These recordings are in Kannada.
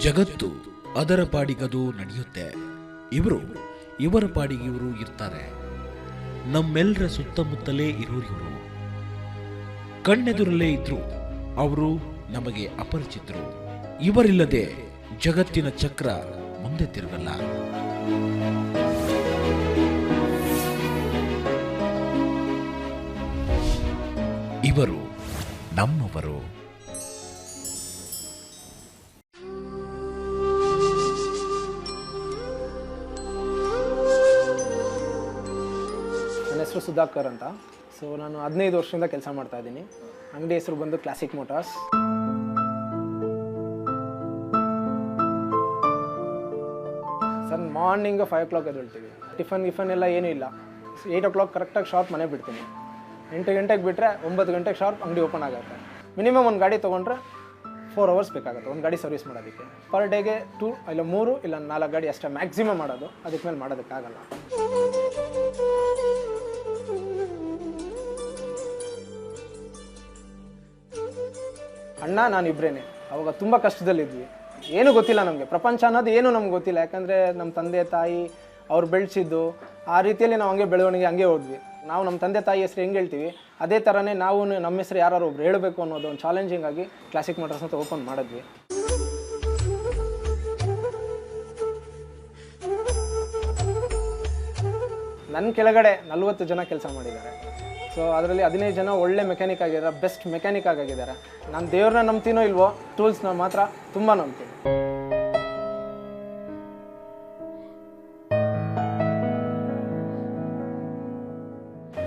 ಜಗತ್ತು ಅದರ ಪಾಡಿಗದು ನಡೆಯುತ್ತೆ. ಇವರು, ಇವರ ಪಾಡಿಗೆ ಇವರು ಇರ್ತಾರೆ. ನಮ್ಮೆಲ್ಲರ ಸುತ್ತಮುತ್ತಲೇ ಇರೋರು ಇವರು. ಕಣ್ಣೆದುರಲ್ಲೇ ಇದ್ರು, ಅವರು ನಮಗೆ ಅಪರಿಚಿತರು. ಇವರಿಲ್ಲದೆ ಜಗತ್ತಿನ ಚಕ್ರ ಮುಂದೆ ತಿರುಗಲ್ಲ. ಇವರು ನಮ್ಮವರು. ಹೆಸರು ಸುಧಾಕರ್ ಅಂತ. ಸೊ ನಾನು ಹದಿನೈದು ವರ್ಷದಿಂದ ಕೆಲಸ ಮಾಡ್ತಾ ಇದ್ದೀನಿ. ಅಂಗಡಿ ಹೆಸರು ಬಂದು classic motors sir morning five o'clock ಎದ್ದೇಳ್ತೀವಿ. Tiffin, ಗಿಫನ್ ಎಲ್ಲ ಏನೂ ಇಲ್ಲ. ಏಯ್ಟ್ ಓ ಕ್ಲಾಕ್ ಕರೆಕ್ಟಾಗಿ ಶಾರ್ಪ್ ಮನೆ ಬಿಡ್ತೀನಿ. ಎಂಟು ಗಂಟೆಗೆ ಬಿಟ್ಟರೆ ಒಂಬತ್ತು ಗಂಟೆಗೆ ಶಾರ್ಪ್ ಅಂಗಡಿ ಓಪನ್ ಆಗುತ್ತೆ. ಮಿನಿಮಮ್ ಒಂದು ಗಾಡಿ ತೊಗೊಂಡ್ರೆ ಫೋರ್ ಅವರ್ಸ್ ಬೇಕಾಗುತ್ತೆ. ಒಂದು ಗಾಡಿ ಸರ್ವಿಸ್ ಮಾಡೋದಕ್ಕೆ. ಪರ್ ಡೇಗೆ ಟೂ ಇಲ್ಲ ಮೂರು, ಇಲ್ಲ ನಾಲ್ಕು ಗಾಡಿ ಅಷ್ಟೇ ಮ್ಯಾಕ್ಸಿಮಮ್ ಮಾಡೋದು. ಅದಕ್ಕೆ ಮೇಲೆ ಮಾಡೋದಕ್ಕಾಗಲ್ಲ. ಅಣ್ಣ, ನಾನು ಇಬ್ಬರೇನೆ ಅವಾಗ ತುಂಬ ಕಷ್ಟದಲ್ಲಿದ್ವಿ. ಏನೂ ಗೊತ್ತಿಲ್ಲ ನಮಗೆ. ಪ್ರಪಂಚ ಅನ್ನೋದು ಏನೂ ನಮ್ಗೆ ಗೊತ್ತಿಲ್ಲ. ಯಾಕಂದರೆ ನಮ್ಮ ತಂದೆ, ತಾಯಿ ಅವ್ರು ಬೆಳೆಸಿದ್ದು, ಆ ರೀತಿಯಲ್ಲಿ ನಾವು ಹಂಗೆ ಬೆಳವಣಿಗೆ ಹಂಗೆ ಹೋದ್ವಿ. ನಾವು ನಮ್ಮ ತಂದೆ, ತಾಯಿ ಹೆಸರು ಹೆಂಗೆ ಹೇಳ್ತೀವಿ? ಅದೇ ಥರನೇ ನಾವು ನಮ್ಮ ಹೆಸರು ಯಾರು ಒಬ್ರು ಹೇಳಬೇಕು ಅನ್ನೋದು ಒಂದು ಚಾಲೆಂಜಿಂಗ್ ಆಗಿ ಕ್ಲಾಸಿಕ್ ಮೋಟರ್ಸ್ ಅಂತ ಓಪನ್ ಮಾಡಿದ್ವಿ. ನನ್ನ ಕೆಳಗಡೆ ನಲ್ವತ್ತು ಜನ ಕೆಲಸ ಮಾಡಿದ್ದಾರೆ. ಸೊ ಅದರಲ್ಲಿ ಹದಿನೈದು ಜನ ಒಳ್ಳೆ ಮೆಕ್ಯಾನಿಕ್ ಆಗಿದ್ದಾರೆ ಬೆಸ್ಟ್ ಮೆಕ್ಯಾನಿಕ್ ಆಗಿದ್ದಾರೆ ನಾನು ದೇವ್ರನ್ನ ನಂಬ್ತೀನೋ ಇಲ್ವೋ ಟೂಲ್ಸ್ನ ಮಾತ್ರ ತುಂಬ ನಂಬ್ತೀನಿ.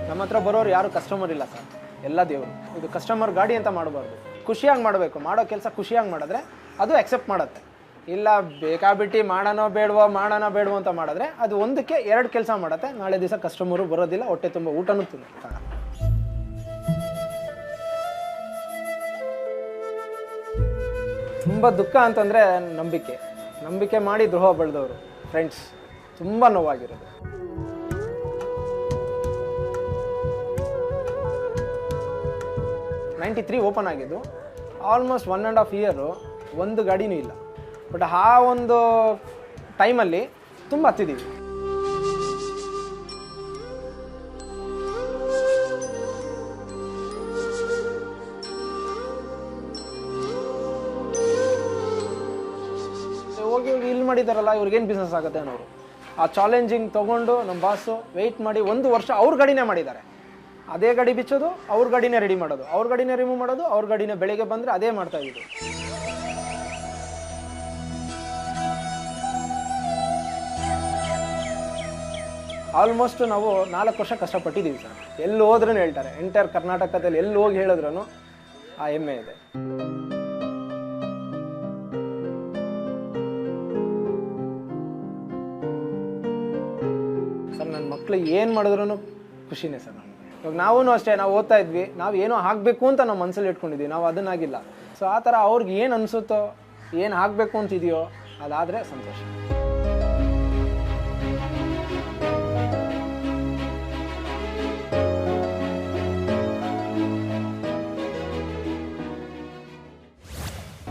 ನಮ್ಮ ಹತ್ರ ಬರೋರು ಯಾರು ಕಸ್ಟಮರ್ ಇಲ್ಲ ಸರ್. ಎಲ್ಲ ದೇವರು. ಇದು ಕಸ್ಟಮರ್ ಗಾಡಿ ಅಂತ ಮಾಡಬಾರ್ದು. ಖುಷಿಯಾಗಿ ಮಾಡಬೇಕು. ಮಾಡೋ ಕೆಲಸ ಖುಷಿಯಾಗಿ ಮಾಡಿದ್ರೆ ಅದು ಎಕ್ಸೆಪ್ಟ್ ಮಾಡುತ್ತೆ. ಇಲ್ಲ, ಬೇಕಾಬಿಟ್ಟು ಮಾಡೋಣ ಬೇಡವೋ ಮಾಡೋಣ ಬೇಡವೋ ಅಂತ ಮಾಡಿದ್ರೆ ಅದು ಒಂದಕ್ಕೆ ಎರಡು ಕೆಲಸ ಮಾಡುತ್ತೆ. ನಾಳೆ ದಿವಸ ಕಸ್ಟಮರು ಬರೋದಿಲ್ಲ, ಹೊಟ್ಟೆ ತುಂಬ ಊಟನೂ ತಿನ್ನೋಕ್ಕಾಗಲ್ಲ ತುಂಬ ದುಃಖ ಅಂತಂದರೆ ನಂಬಿಕೆ. ನಂಬಿಕೆ ಮಾಡಿ ದ್ರೋಹ ಬೆಳೆದವರು ಫ್ರೆಂಡ್ಸ್ ತುಂಬ ನೋವಾಗಿರೋದು. ನೈಂಟಿ ತ್ರೀ ಓಪನ್ ಆಗಿದ್ದು almost one and half year ಒಂದು ಗಾಡಿನೂ ಇಲ್ಲ. ಬಟ್ ಆ ಒಂದು ಟೈಮಲ್ಲಿ ತುಂಬ ಹತ್ತಿದ್ದೀವಿ. ಮಾಡಿದಾರಲ್ಲ, ಇವ್ರಿಗೇನು ಬಿಸ್ನೆಸ್ ಆಗುತ್ತೆ ಅನ್ನೋರು. ಆ ಚಾಲೆಂಜಿಂಗ್ ತೊಗೊಂಡು ನಮ್ಮ ಬಾಸು ವೆಯ್ಟ್ ಮಾಡಿ ಒಂದು ವರ್ಷ ಅವ್ರ ಗಾಡಿನೇ ಮಾಡಿದ್ದಾರೆ. ಅದೇ ಗಾಡಿ ಬಿಚ್ಚೋದು, ಅವ್ರ ಗಾಡಿನೇ ರೆಡಿ ಮಾಡೋದು. ಅವ್ರ ಗಾಡಿನೇ ರಿಮೂವ್ ಮಾಡೋದು, ಅವ್ರ ಗಾಡಿನೇ ಬೆಳಿಗ್ಗೆ ಬಂದರೆ ಅದೇ ಮಾಡ್ತಾ ಇದ್ದು ಆಲ್ಮೋಸ್ಟ್ ನಾವು ನಾಲ್ಕು ವರ್ಷ ಕಷ್ಟಪಟ್ಟಿದ್ದೀವಿ ಸರ್. ಎಲ್ಲಿ ಹೋದ್ರೂ ಹೇಳ್ತಾರೆ. ಎಂಟೈರ್ ಕರ್ನಾಟಕದಲ್ಲಿ ಎಲ್ಲಿ ಹೋಗಿ ಹೇಳಿದ್ರೂ ಆ ಹೆಮ್ಮೆ ಇದೆ. ಮಕ್ಕಳು ಏನು ಮಾಡಿದ್ರು ಖುಷಿನೇ ಸರ್ ನಮಗೆ. ಇವಾಗ ನಾವೂ ಅಷ್ಟೇ, ನಾವು ಓದ್ತಾ ಇದ್ವಿ, ನಾವು ಏನೋ ಆಗಬೇಕು ಅಂತ ನಾವು ಮನಸ್ಸಲ್ಲಿ ಇಟ್ಕೊಂಡಿದ್ವಿ, ನಾವು ಅದನ್ನಾಗಿಲ್ಲ. ಸೊ ಆ ಥರ ಅವ್ರಿಗೆ ಏನು ಅನಿಸುತ್ತೋ, ಏನು ಆಗಬೇಕು ಅಂತಿದೆಯೋ, ಅದಾದರೆ ಸಂತೋಷ.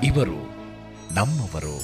ಇವರು ನಮ್ಮವರು.